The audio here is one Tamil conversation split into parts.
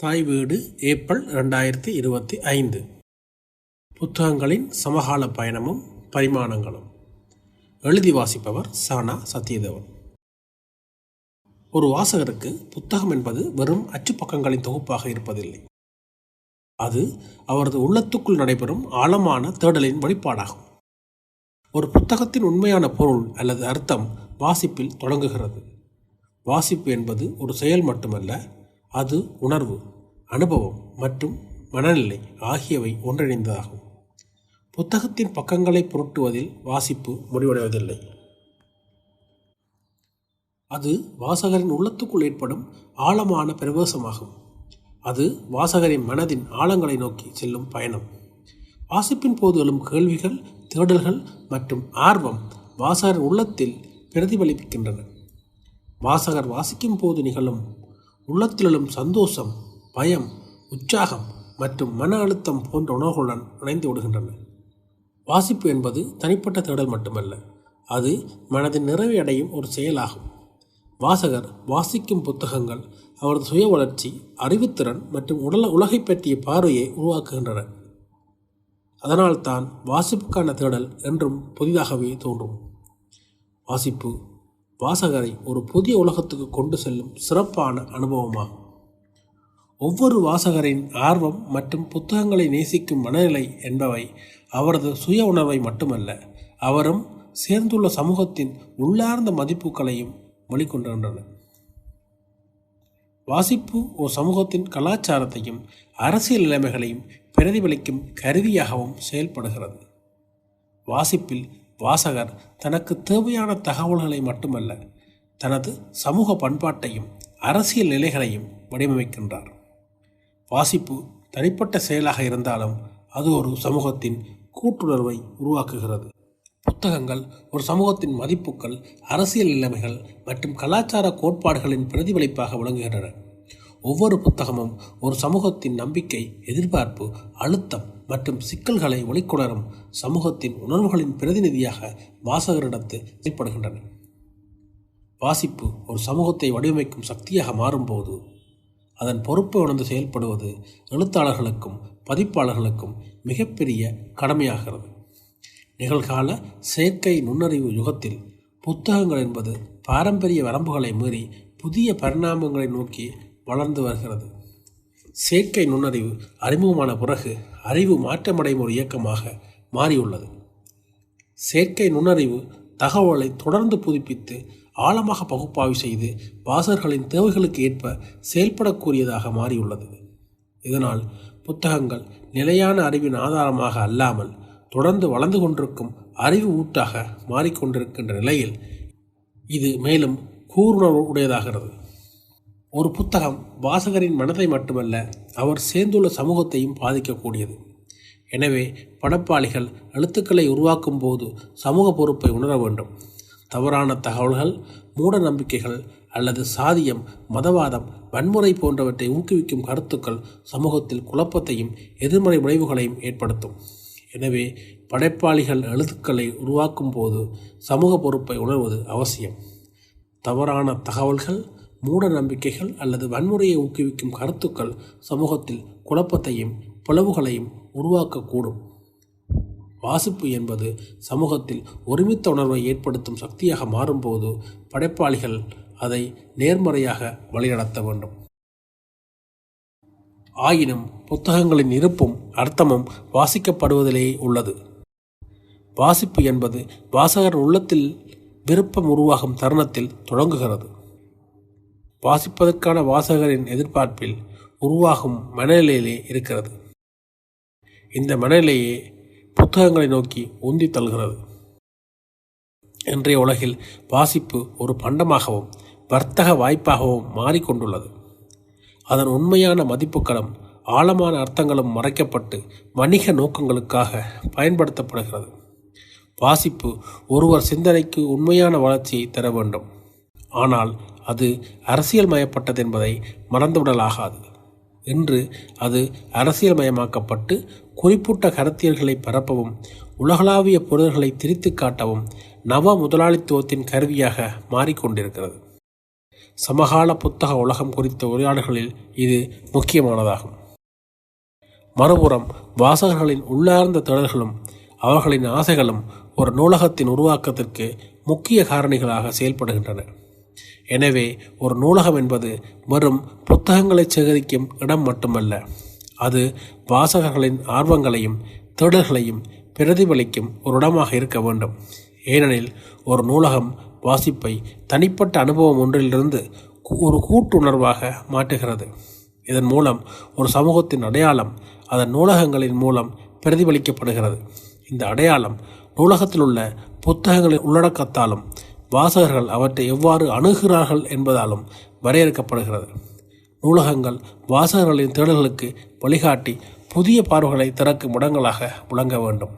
தாய் வீடு ஏப்ரல் ரெண்டாயிரத்தி இருபத்தி ஐந்து. புத்தகங்களின் சமகால பயணமும் பரிமாணங்களும். எழுதி வாசிப்பவர் சானா சத்யதேவன். ஒரு வாசகருக்கு புத்தகம் என்பது வெறும் அச்சுப்பக்கங்களின் தொகுப்பாக இருப்பதில்லை. அது அவரது உள்ளத்துக்குள் நடைபெறும் ஆழமான தேடலின் வெளிப்பாடாகும். ஒரு புத்தகத்தின் உண்மையான பொருள் அல்லது அர்த்தம் வாசிப்பில் தொடங்குகிறது. வாசிப்பு என்பது ஒரு செயல் மட்டுமல்ல அது உணர்வு அனுபவம் மற்றும் மனநிலை ஆகியவை ஒன்றிணைந்ததாகும். புத்தகத்தின் பக்கங்களை புரட்டுவதில் வாசிப்பு முடிவடைவதில்லை. அது வாசகரின் உள்ளத்துக்குள் ஏற்படும் ஆழமான பிரவேசமாகும். அது வாசகரின் மனதின் ஆழங்களை நோக்கி செல்லும் பயணம். வாசிப்பின் போது எழும் கேள்விகள் தேடல்கள் மற்றும் ஆர்வம் வாசகர் உள்ளத்தில் பிரதிபலிக்கின்றன. வாசகர் வாசிக்கும் போது நிகழும் உள்ளத்திலும் சந்தோஷம் பயம் உற்சாகம் மற்றும் மன அழுத்தம் போன்ற உணர்வுகளுடன் இணைந்து விடுகின்றன. வாசிப்பு என்பது தனிப்பட்ட தேடல் மட்டுமல்ல அது மனதின் நிறைவை அடையும் ஒரு செயலாகும். வாசகர் வாசிக்கும் புத்தகங்கள் அவரது சுய வளர்ச்சி அறிவுத்திறன் மற்றும் உடல் உலகை பற்றிய பார்வையை உருவாக்குகின்றன. அதனால்தான் வாசிப்புக்கான தேடல் என்றும் புதிதாகவே தோன்றும். வாசிப்பு வாசகரை ஒரு புதிய உலகத்துக்கு கொண்டு செல்லும் சிறப்பான அனுபவமாகும். ஒவ்வொரு வாசகரின் ஆர்வம் மற்றும் புத்தகங்களை நேசிக்கும் மனநிலை என்பவை அவரது சுய உணர்வை மட்டுமல்ல அவரும் சேர்ந்துள்ள சமூகத்தின் உள்ளார்ந்த மதிப்புகளையும் வெளிக்கொண்டுகின்றன வாசிப்பு ஒரு சமூகத்தின் கலாச்சாரத்தையும் அரசியல் நிலைமைகளையும் பிரதிபலிக்கும் கருவியாகவும் செயல்படுகிறது. வாசிப்பில் வாசகர் தனக்கு தேவையான தகவல்களை மட்டுமல்ல தனது சமூக பண்பாட்டையும் அரசியல் நிலைகளையும் வடிவமைக்கின்றார். வாசிப்பு தனிப்பட்ட செயலாக இருந்தாலும் அது ஒரு சமூகத்தின் கூட்டுணர்வை உருவாக்குகிறது. புத்தகங்கள் ஒரு சமூகத்தின் மதிப்புகள் அரசியல் நிலைமைகள் மற்றும் கலாச்சார கோட்பாடுகளின் பிரதிபலிப்பாக விளங்குகின்றன. ஒவ்வொரு புத்தகமும் ஒரு சமூகத்தின் நம்பிக்கை எதிர்பார்ப்பு அழுத்தம் மற்றும் சிக்கல்களை ஒளிக்குணரும் சமூகத்தின் உணர்வுகளின் பிரதிநிதியாக வாசகரிடத்து செயல்படுகின்றன வாசிப்பு ஒரு சமூகத்தை வடிவமைக்கும் சக்தியாக மாறும்போது அதன் பொறுப்பை உணர்ந்து செயல்படுவது எழுத்தாளர்களுக்கும் பதிப்பாளர்களுக்கும் மிகப்பெரிய கடமையாகிறது. நிகழ்கால செயற்கை நுண்ணறிவு யுகத்தில் புத்தகங்கள் என்பது பாரம்பரிய வரம்புகளை மீறி புதிய பரிணாமங்களை நோக்கி வளர்ந்து வருகிறது. செயற்கை நுண்ணறிவு அறிமுகமான பிறகு அறிவு மாற்றமடையும் ஒரு இயக்கமாக மாறியுள்ளது. செயற்கை நுண்ணறிவு தகவலை தொடர்ந்து புதுப்பித்து ஆழமாக பகுப்பாய்வு செய்து வாசகர்களின் தேவைகளுக்கு ஏற்ப செயல்படக்கூடியதாக மாறியுள்ளது. இதனால் புத்தகங்கள் நிலையான அறிவின் ஆதாரமாக அல்லாமல் தொடர்ந்து வளர்ந்து கொண்டிருக்கும் அறிவு ஊட்டாக மாறிக்கொண்டிருக்கின்ற நிலையில் இது மேலும் கூறுணர்வு உடையதாகிறது ஒரு புத்தகம் வாசகரின் மனதை மட்டுமல்ல அவர் சேர்ந்துள்ள சமூகத்தையும் பாதிக்கக்கூடியது. எனவே படைப்பாளிகள் எழுத்துக்களை உருவாக்கும் போது சமூக பொறுப்பை உணர வேண்டும். தவறான தகவல்கள் மூட நம்பிக்கைகள் அல்லது சாதியம் மதவாதம் வன்முறை போன்றவற்றை ஊக்குவிக்கும் கருத்துக்கள் சமூகத்தில் குழப்பத்தையும் எதிர்மறை விளைவுகளையும் ஏற்படுத்தும். எனவே படைப்பாளிகள் எழுத்துக்களை உருவாக்கும் போது சமூக பொறுப்பை உணர்வது அவசியம். தவறான தகவல்கள் மூட நம்பிக்கைகள் அல்லது வன்முறையை ஊக்குவிக்கும் கருத்துக்கள் சமூகத்தில் குழப்பத்தையும் பிளவுகளையும் உருவாக்கக்கூடும். வாசிப்பு என்பது சமூகத்தில் ஒருமித்த உணர்வை ஏற்படுத்தும் சக்தியாக மாறும்போது படைப்பாளிகள் அதை நேர்மறையாக வழிநடத்த வேண்டும். ஆயினும் புத்தகங்களின் இருப்பும் அர்த்தமும் வாசிக்கப்படுவதிலேயே உள்ளது. வாசிப்பு என்பது வாசகர் உள்ளத்தில் விருப்பம் உருவாகும் தருணத்தில் தொடங்குகிறது. வாசிப்பதற்கான வாசகரின் எதிர்பார்ப்பில் உருவாகும் மனநிலையிலே இருக்கிறது. இந்த மனநிலையே புத்தகங்களை நோக்கி உந்தி தள்ளுகிறது. இன்றைய உலகில் வாசிப்பு ஒரு பண்டமாகவும் வர்த்தக வாய்ப்பாகவும் மாறிக்கொண்டுள்ளது. அதன் உண்மையான மதிப்புகளும் ஆழமான அர்த்தங்களும் மறைக்கப்பட்டு வணிக நோக்கங்களுக்காக பயன்படுத்தப்படுகிறது. வாசிப்பு ஒருவர் சிந்தனைக்கு உண்மையான வளர்ச்சியை தர வேண்டும். ஆனால் அது அரசியல் மயப்பட்டது என்பதை மறந்துவிடலாகாது. இன்று அது அரசியல்மயமாக்கப்பட்டு குறிப்பிட்ட கருத்தியல்களை பரப்பவும் உலகளாவிய பொருள்களை திரித்து காட்டவும் நவ முதலாளித்துவத்தின் கருவியாக மாறிக்கொண்டிருக்கிறது சமகால புத்தக உலகம் குறித்த உரையாடல்களில் இது முக்கியமானதாகும். மறுபுறம் வாசகர்களின் உள்ளார்ந்த தேடல்களும் அவர்களின் ஆசைகளும் ஒரு நூலகத்தின் உருவாக்கத்திற்கு முக்கிய காரணிகளாக செயல்படுகின்றன. எனவே ஒரு நூலகம் என்பது வெறும் புத்தகங்களை சேகரிக்கும் இடம் மட்டுமல்ல. அது வாசகர்களின் ஆர்வங்களையும் தேடல்களையும் பிரதிபலிக்கும் ஒரு இடமாக இருக்க வேண்டும். ஏனெனில் ஒரு நூலகம் வாசிப்பை தனிப்பட்ட அனுபவம் ஒன்றிலிருந்து ஒரு கூட்டுணர்வாக மாற்றுகிறது. இதன் மூலம் ஒரு சமூகத்தின் அடையாளம் அதன் நூலகங்களின் மூலம் பிரதிபலிக்கப்படுகிறது. இந்த அடையாளம் நூலகத்தில் உள்ள புத்தகங்களின் உள்ளடக்கத்தாலும் வாசகர்கள் அவற்றை எவ்வாறு அணுகிறார்கள் என்பதாலும் வரையறுக்கப்படுகிறது. நூலகங்கள் வாசகர்களின் தேடல்களுக்கு வழிகாட்டி புதிய பார்வைகளை திறக்கும் இடங்களாக விளங்க வேண்டும்.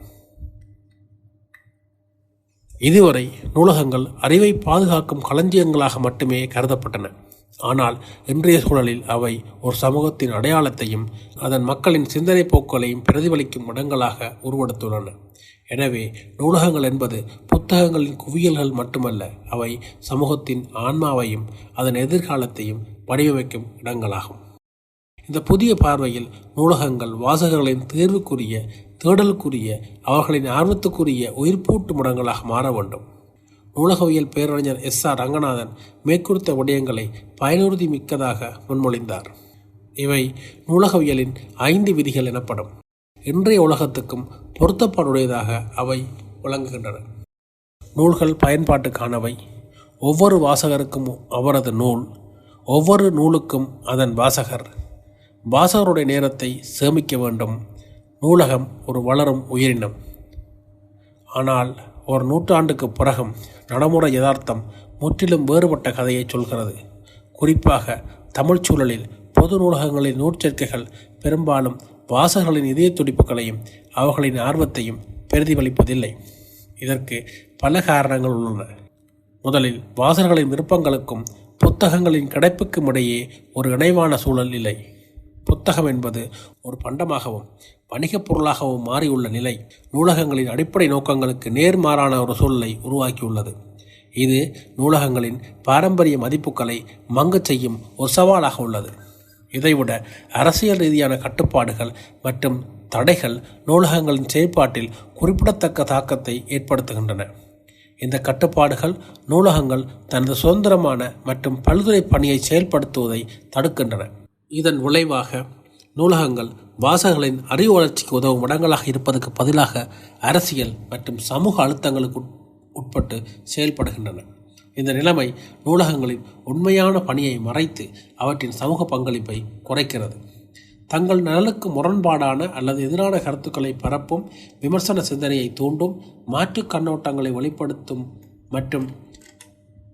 இதுவரை நூலகங்கள் அறிவை பாதுகாக்கும் களஞ்சியங்களாக மட்டுமே கருதப்பட்டன. ஆனால் இன்றைய சூழலில் அவை ஒரு சமூகத்தின் அடையாளத்தையும் அதன் மக்களின் சிந்தனை போக்குகளையும் பிரதிபலிக்கும் இடங்களாக உருவெடுத்துள்ளன. எனவே நூலகங்கள் என்பது புத்தகங்களின் குவியல்கள் மட்டுமல்ல அவை சமூகத்தின் ஆன்மாவையும் அதன் எதிர்காலத்தையும் வடிவமைக்கும் இடங்களாகும். இந்த புதிய பார்வையில் நூலகங்கள் வாசகர்களின் தேர்வுக்குரிய தேடலுக்குரிய அவர்களின் ஆர்வத்துக்குரிய உயிர்ப்பூட்டு இடங்களாக மாற வேண்டும். நூலகவியல் பேரறிஞர் எஸ் ஆர் ரங்கநாதன் மேற்குறித்த விடயங்களை பயனுறுதி மிக்கதாக முன்மொழிந்தார். இவை நூலகவியலின் ஐந்து விதிகள் எனப்படும். இன்றைய உலகத்துக்கும் பொருத்தப்பாடுடையதாக அவை விளங்குகின்றன. நூல்கள் பயன்பாட்டுக்கானவை. ஒவ்வொரு வாசகருக்கும் அவரது நூல் ஒவ்வொரு நூலுக்கும் அதன் வாசகர். வாசகருடைய நேரத்தை சேமிக்க வேண்டும். நூலகம் ஒரு வளரும் உயிரினம். ஆனால் ஒரு நூற்றாண்டுக்கு பிறகும் நடைமுறை யதார்த்தம் முற்றிலும் வேறுபட்ட கதையை சொல்கிறது. குறிப்பாக தமிழ்ச்சூழலில் பொது நூலகங்களின் நூற்சேர்க்கைகள் பெரும்பாலும் வாசகர்களின் இதய துடிப்புகளையும் அவர்களின் ஆர்வத்தையும் பிரதிபலிப்பதில்லை. இதற்கு பல காரணங்கள் உள்ளன. முதலில் வாசகர்களின் விருப்பங்களுக்கும் புத்தகங்களின் கிடைப்புக்கும் இடையே ஒரு இணைவான சூழல் இல்லை புத்தகம் என்பது ஒரு பண்டமாகவும் வணிகப் பொருளாகவும் மாறியுள்ள நிலை நூலகங்களின் அடிப்படை நோக்கங்களுக்கு நேர்மாறான ஒரு சூழலை உருவாக்கியுள்ளது. இது நூலகங்களின் பாரம்பரிய மதிப்புகளை மங்கச் செய்யும் ஒரு சவாலாக உள்ளது. இதைவிட அரசியல் ரீதியான கட்டுப்பாடுகள் மற்றும் தடைகள் நூலகங்களின் செயற்பாட்டில் குறிப்பிடத்தக்க தாக்கத்தை ஏற்படுத்துகின்றன. இந்த கட்டுப்பாடுகள் நூலகங்கள் தனது சுதந்திரமான மற்றும் பல்துறை பணியை செயல்படுத்துவதை தடுக்கின்றன. இதன் விளைவாக நூலகங்கள் வாசகர்களின் அறிவு வளர்ச்சிக்கு உதவும் இடங்களாக இருப்பதற்கு பதிலாக அரசியல் மற்றும் சமூக அழுத்தங்களுக்கு உட்பட்டு செயல்படுகின்றன. இந்த நிலைமை நூலகங்களின் உண்மையான பணியை மறைத்து அவற்றின் சமூக பங்களிப்பை குறைக்கிறது. தங்கள் நலனுக்கு முரண்பாடான அல்லது எதிரான கருத்துக்களை பரப்பும் விமர்சன சிந்தனையை தூண்டும் மாற்றுக் கண்ணோட்டங்களை வெளிப்படுத்தும் மற்றும்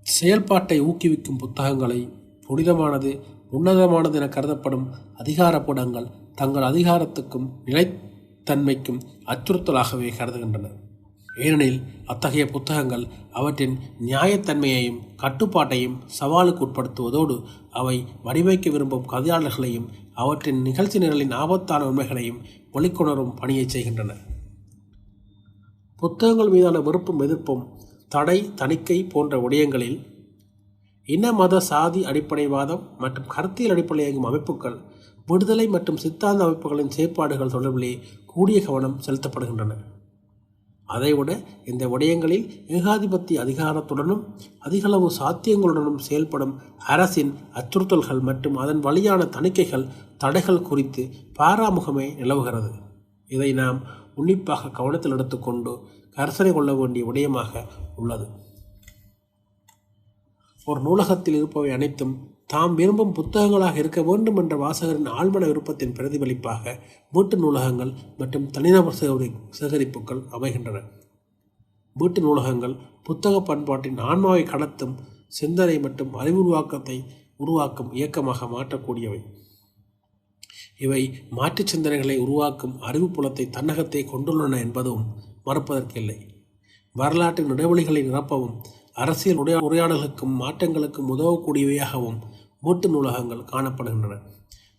செயல்பாட்டை ஊக்குவிக்கும் புத்தகங்களை புனிதமானது உன்னதமானது என கருதப்படும் அதிகார படங்கள் தங்கள் அதிகாரத்துக்கும் நிலைத்தன்மைக்கும் அச்சுறுத்தலாகவே கருதுகின்றன. ஏனெனில் அத்தகைய புத்தகங்கள் அவற்றின் நியாயத்தன்மையையும் கட்டுப்பாட்டையும் சவாலுக்கு உட்படுத்துவதோடு அவை வடிவைக்க விரும்பும் கதையாளர்களையும் அவற்றின் நிகழ்ச்சி நிரலின் ஆபத்தான உண்மைகளையும் வெளிக்கொணரும் பணியை செய்கின்றன. புத்தகங்கள் மீதான வெறுப்பும் எதிர்ப்பும் தடை தணிக்கை போன்ற விடயங்களில் இன மத சாதி அடிப்படைவாதம் மற்றும் கருத்தியல் அடிப்படையில் இயங்கும் அமைப்புகள் விடுதலை மற்றும் சித்தாந்த அமைப்புகளின் செயற்பாடுகள் தொடர்பிலே கூடிய கவனம் செலுத்தப்படுகின்றன. அதைவிட இந்த விடயங்களில் ஏகாதிபத்திய அதிகாரத்துடனும் அதிகளவு சாத்தியங்களுடனும் செயல்படும் அரசின் அச்சுறுத்தல்கள் மற்றும் அதன் வழியான தணிக்கைகள் தடைகள் குறித்து பாராமுகமே நிலவுகிறது. இதை நாம் உன்னிப்பாக கவனத்தில் எடுத்துக்கொண்டு கரிசனை கொள்ள வேண்டிய விடயமாக உள்ளது. ஒரு நூலகத்தில் இருப்பவை அனைத்தும் தாம் விரும்பும் புத்தகங்களாக இருக்க வேண்டும் என்ற வாசகரின் ஆழ்மன விருப்பத்தின் பிரதிபலிப்பாக வீட்டு நூலகங்கள் மற்றும் தனிநபர் சேகரி சேகரிப்புகள் அமைகின்றன. வீட்டு நூலகங்கள் புத்தக பண்பாட்டின் ஆன்மாவை கடத்தும் சிந்தனை மற்றும் அறிவுருவாக்கத்தை உருவாக்கும் இயக்கமாக மாற்றக்கூடியவை. இவை மாற்று சிந்தனைகளை உருவாக்கும் அறிவு புலத்தை தன்னகத்தை கொண்டுள்ளன என்பதும் மறுப்பதற்கில்லை. வரலாற்றின் இடைவெளிகளை நிரப்பவும் அரசியல் உரையா உரையாடல்களுக்கும் மாற்றங்களுக்கும் உதவக்கூடியவையாகவும் மூட்டு நூலகங்கள் காணப்படுகின்றன.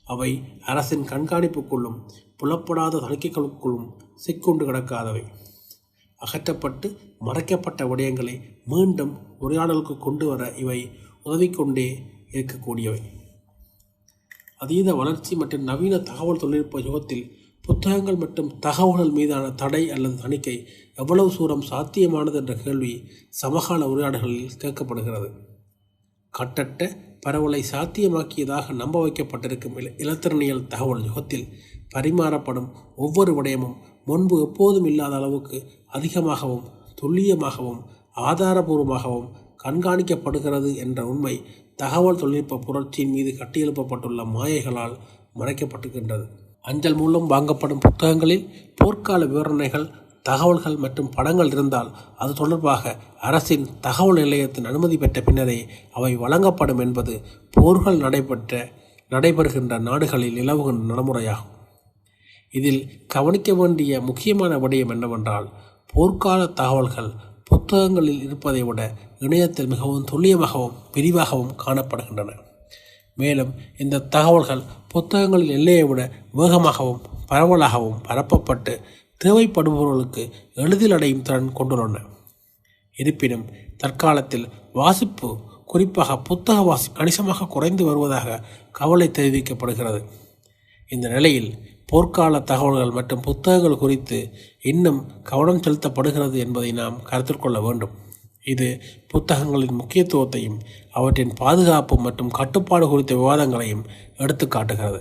அவை அரசின் கண்காணிப்புக்குள்ளும் புலப்படாத தணிக்கைகளுக்குள்ளும் சிக்கொண்டு கிடக்காதவை. அகற்றப்பட்டு மறைக்கப்பட்ட விடயங்களை மீண்டும் உரையாடலுக்கு கொண்டு வர இவை உதவிக்கொண்டே இருக்கக்கூடியவை. அதீத வளர்ச்சி மற்றும் நவீன தகவல் தொழில்நுட்ப யுகத்தில் புத்தகங்கள் மற்றும் தகவல்கள் மீதான தடை அல்லது தணிக்கை எவ்வளவு தூரம் சாத்தியமானது என்ற கேள்வி சமகால உரையாடல்களில் கேட்கப்படுகிறது. கட்டட்ட பரவலை சாத்தியமாக்கியதாக நம்ப வைக்கப்பட்டிருக்கும் இலத்திரனியல் தகவல் யுகத்தில் பரிமாறப்படும் ஒவ்வொரு விடயமும் முன்பு எப்போதும் இல்லாத அளவுக்கு அதிகமாகவும் துல்லியமாகவும் ஆதாரபூர்வமாகவும் கண்காணிக்கப்படுகிறது என்ற உண்மை தகவல் தொழில்நுட்ப புரட்சியின் மீது கட்டியெழுப்பப்பட்டுள்ள மாயைகளால் மறைக்கப்பட்டுகின்றது அஞ்சல் மூலம் வாங்கப்படும் புத்தகங்களில் போர்க்கால விவரணைகள் தகவல்கள் மற்றும் படங்கள் இருந்தால் அது தொடர்பாக அரசின் தகவல் நிலையத்தின் அனுமதி பெற்ற பின்னரே அவை வழங்கப்படும் என்பது போர்கள் நடைபெற்ற நடைபெறுகின்ற நாடுகளில் நிலவுகின்ற நடைமுறையாகும். இதில் கவனிக்க வேண்டிய முக்கியமான விடயம் என்னவென்றால் போர்க்கால தகவல்கள் புத்தகங்களில் இருப்பதை விட இணையத்தில் மிகவும் துல்லியமாகவும் விரிவாகவும் காணப்படுகின்றன. மேலும் இந்த தகவல்கள் புத்தகங்களின் எல்லையை விட வேகமாகவும் பரவலாகவும் பரப்பப்பட்டு தேவைப்படுபவர்களுக்கு எளிதில் அடையும் திறன் கொண்டுள்ளன. இருப்பினும் தற்காலத்தில் வாசிப்பு குறிப்பாக புத்தக வாசி கணிசமாக குறைந்து வருவதாக கவலை தெரிவிக்கப்படுகிறது. இந்த நிலையில் போர்க்கால தகவல்கள் மற்றும் புத்தகங்கள் குறித்து இன்னும் கவனம் செலுத்தப்படுகிறது என்பதை நாம் கருத்தில் கொள்ள வேண்டும். இது புத்தகங்களின் முக்கியத்துவத்தையும் அவற்றின் பாதுகாப்பு மற்றும் கட்டுப்பாடு குறித்த விவாதங்களையும் எடுத்து காட்டுகிறது.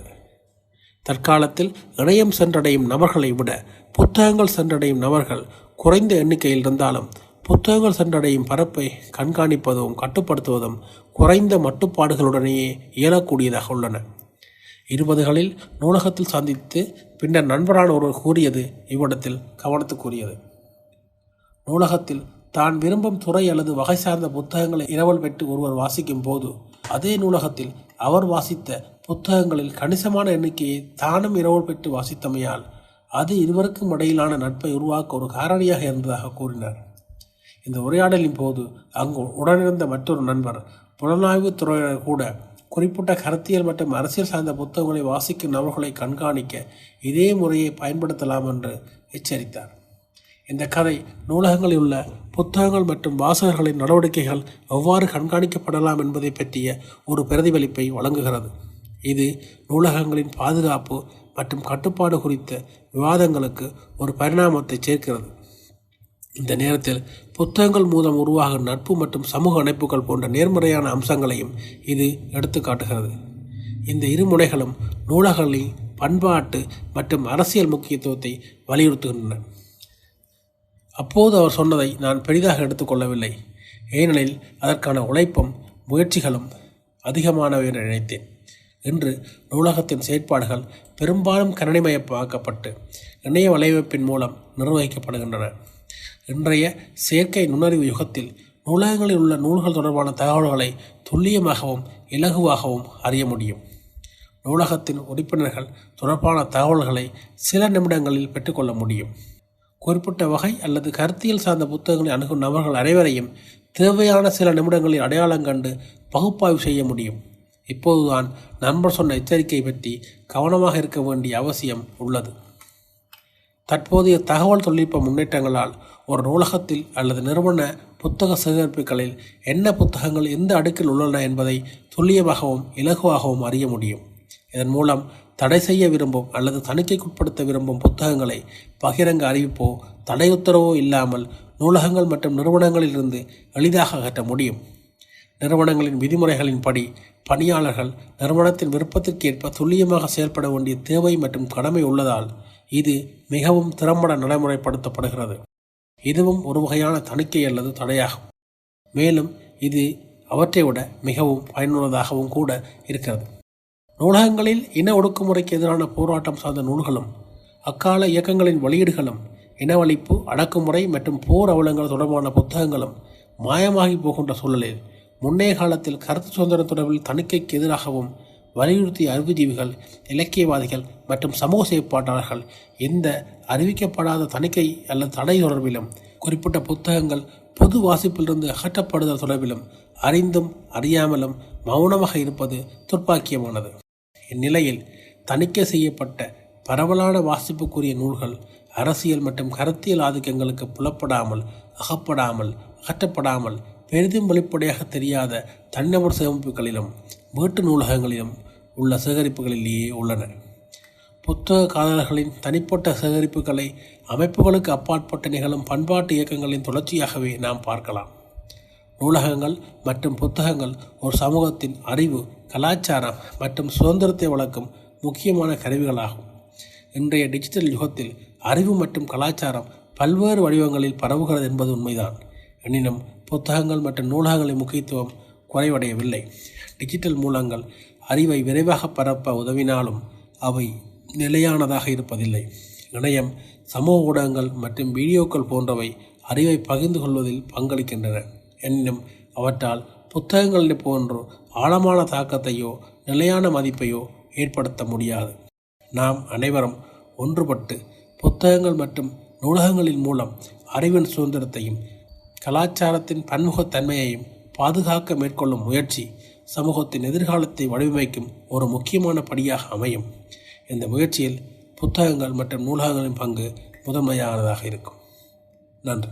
தற்காலத்தில் இணையம் சென்றடையும் நபர்களை விட புத்தகங்கள் சென்றடையும் நபர்கள் குறைந்த எண்ணிக்கையில் இருந்தாலும் புத்தகங்கள் சென்றடையும் பரப்பை கண்காணிப்பதும் கட்டுப்படுத்துவதும் குறைந்த மட்டுப்பாடுகளுடனேயே இயலக்கூடியதாக உள்ளன. இருபதுகளில் நூலகத்தில் சந்தித்து பின்னர் நண்பரான ஒருவர் கூறியது இவ்விடத்தில் கவனத்துக்குரியது. நூலகத்தில் தான் விரும்பும் துறை அல்லது வகை சார்ந்த புத்தகங்களை இரவல் பெற்று ஒருவர் வாசிக்கும் போது அதே நூலகத்தில் அவர் வாசித்த புத்தகங்களில் கணிசமான எண்ணிக்கையை தானும் இரவல் பெற்று வாசித்தமையால் அது இருவருக்கும் இடையிலான நட்பை உருவாக்க ஒரு காரணியாக இருந்ததாக கூறினார். இந்த உரையாடலின் போது அங்கு உடனிருந்த மற்றொரு நண்பர் புலனாய்வு துறையினர் கூட குறிப்பிட்ட கருத்தியல் மற்றும் அரசியல் சார்ந்த புத்தகங்களை வாசிக்கும் நபர்களை கண்காணிக்க இதே முறையை பயன்படுத்தலாம் என்று எச்சரித்தார். இந்த கதை நூலகங்களில் உள்ள புத்தகங்கள் மற்றும் வாசகர்களின் நடவடிக்கைகள் எவ்வாறு கண்காணிக்கப்படலாம் என்பதை பற்றிய ஒரு பிரதிபலிப்பை வழங்குகிறது. இது நூலகங்களின் பாதுகாப்பு மற்றும் கட்டுப்பாடு குறித்த விவாதங்களுக்கு ஒரு பரிணாமத்தை சேர்க்கிறது. இந்த நேரத்தில் புத்தகங்கள் மூலம் உருவாகும் நட்பு மற்றும் சமூக இணைப்புகள் போன்ற நேர்மறையான அம்சங்களையும் இது எடுத்துக்காட்டுகிறது இந்த இரு முனைகளும் நூலகங்களின் பண்பாட்டு மற்றும் அரசியல் முக்கியத்துவத்தை வலியுறுத்துகின்றன. அப்போது அவர் சொன்னதை நான் பெரிதாக எடுத்துக்கொள்ளவில்லை. ஏனெனில் அதற்கான உழைப்பும் முயற்சிகளும் அதிகமானவை என நினைத்தேன். இன்று நூலகத்தின் செயற்பாடுகள் பெரும்பாலும் கணினிமயமாக்கப்பட்டு இணைய வலையமைப்பின் மூலம் நிர்வகிக்கப்படுகின்றன. இன்றைய செயற்கை நுண்ணறிவு யுகத்தில் நூலகங்களில் உள்ள நூல்கள் தொடர்பான தகவல்களை துல்லியமாகவும் இலகுவாகவும் அறிய முடியும். நூலகத்தின் உறுப்பினர்கள் தொடர்பான தகவல்களை சில நிமிடங்களில் பெற்றுக்கொள்ள முடியும். குறிப்பிட்ட வகை அல்லது கருத்தியல் சார்ந்த புத்தகங்களை அணுகும் நபர்கள் அனைவரையும் தேவையான சில நிமிடங்களில் அடையாளம் கண்டு பகுப்பாய்வு செய்ய முடியும். இப்போதுதான் நண்பர் சொன்ன எச்சரிக்கை பற்றி கவனமாக இருக்க வேண்டிய அவசியம் உள்ளது. தற்போதைய தகவல் தொழில்நுட்ப முன்னேற்றங்களால் ஒரு நூலகத்தில் அல்லது நிறுவன புத்தக சேகரிப்புகளில் என்ன புத்தகங்கள் எந்த அடுக்கில் உள்ளன என்பதை துல்லியமாகவும் இலகுவாகவும் அறிய முடியும். இதன் மூலம் தடை செய்ய விரும்பும் அல்லது தணிக்கைக்குட்படுத்த விரும்பும் புத்தகங்களை பகிரங்க அறிவிப்போ தடை உத்தரவோ இல்லாமல் நூலகங்கள் மற்றும் நிறுவனங்களிலிருந்து எளிதாக அகற்ற முடியும். நிறுவனங்களின் விதிமுறைகளின்படி பணியாளர்கள் நிறுவனத்தின் விருப்பத்திற்கேற்ப துல்லியமாக செயல்பட வேண்டிய தேவை மற்றும் கடமை உள்ளதால் இது மிகவும் திறம்பட நடைமுறைப்படுத்தப்படுகிறது. இதுவும் ஒரு வகையான தணிக்கை அல்லது தடையாகும். மேலும் இது அவற்றை விட மிகவும் பயனுள்ளதாகவும் கூட இருக்கிறது. நூலகங்களில் இன ஒடுக்குமுறைக்கு எதிரான போராட்டம் சார்ந்த நூல்களும் அக்கால இயக்கங்களின் வெளியீடுகளும் இனவழிப்பு அடக்குமுறை மற்றும் போர் அவலங்கள் தொடர்பான புத்தகங்களும் மாயமாகி போகின்ற சூழலில் முன்னைய காலத்தில் கருத்து சுதந்திர தொடர்பில் தணிக்கைக்கு எதிராகவும் வலியுறுத்திய அறிவுஜீவிகள் இலக்கியவாதிகள் மற்றும் சமூக செயற்பாட்டாளர்கள் எந்த அறிவிக்கப்படாத தணிக்கை அல்லது தடை தொடர்பிலும் குறிப்பிட்ட புத்தகங்கள் பொது வாசிப்பிலிருந்து அகற்றப்படுதல் தொடர்பிலும் அறிந்தும் அறியாமலும் மௌனமாக இருப்பது துர்ப்பாக்கியமானது. இந்நிலையில் தணிக்கை செய்யப்பட்ட பரவலான வாசிப்புக்குரிய நூல்கள் அரசியல் மற்றும் கருத்தியல் ஆதிக்கங்களுக்கு புலப்படாமல் அகப்படாமல் அகற்றப்படாமல் பெரிதும் வெளிப்படையாக தெரியாத தனிநபர் சேமிப்புகளிலும் வீட்டு நூலகங்களிலும் உள்ள சேகரிப்புகளிலேயே உள்ளன. புத்தக காதலர்களின் தனிப்பட்ட சேகரிப்புகளை அமைப்புகளுக்கு அப்பாற்பட்ட நிகழும் பண்பாட்டு இயக்கங்களின் தொடர்ச்சியாகவே நாம் பார்க்கலாம். நூலகங்கள் மற்றும் புத்தகங்கள் ஒரு சமூகத்தின் அறிவு கலாச்சாரம் மற்றும் சுதந்திரத்தை வளர்க்கும் முக்கியமான கருவிகளாகும். இன்றைய டிஜிட்டல் யுகத்தில் அறிவு மற்றும் கலாச்சாரம் பல்வேறு வடிவங்களில் பரவுகிறது என்பது உண்மைதான். எனினும் புத்தகங்கள் மற்றும் நூலகங்களின் முக்கியத்துவம் குறைவடையவில்லை. டிஜிட்டல் மூலங்கள் அறிவை விரைவாக பரப்ப உதவினாலும் அவை நிலையானதாக இருப்பதில்லை. இணையம் சமூக ஊடகங்கள் மற்றும் வீடியோக்கள் போன்றவை அறிவை பகிர்ந்து கொள்வதில் பங்களிக்கின்றன. எனினும் அவற்றால் புத்தகங்களை போன்று ஆழமான தாக்கத்தையோ நிலையான மதிப்பையோ ஏற்படுத்த முடியாது. நாம் அனைவரும் ஒன்றுபட்டு புத்தகங்கள் மற்றும் நூலகங்களின் மூலம் அறிவின் சுதந்திரத்தையும் கலாச்சாரத்தின் பன்முகத்தன்மையையும் பாதுகாக்க மேற்கொள்ளும் முயற்சி சமூகத்தின் எதிர்காலத்தை வடிவமைக்கும் ஒரு முக்கியமான படியாக அமையும். இந்த முயற்சியில் புத்தகங்கள் மற்றும் நூலகங்களின் பங்கு முதன்மையானதாக இருக்கும். நன்றி.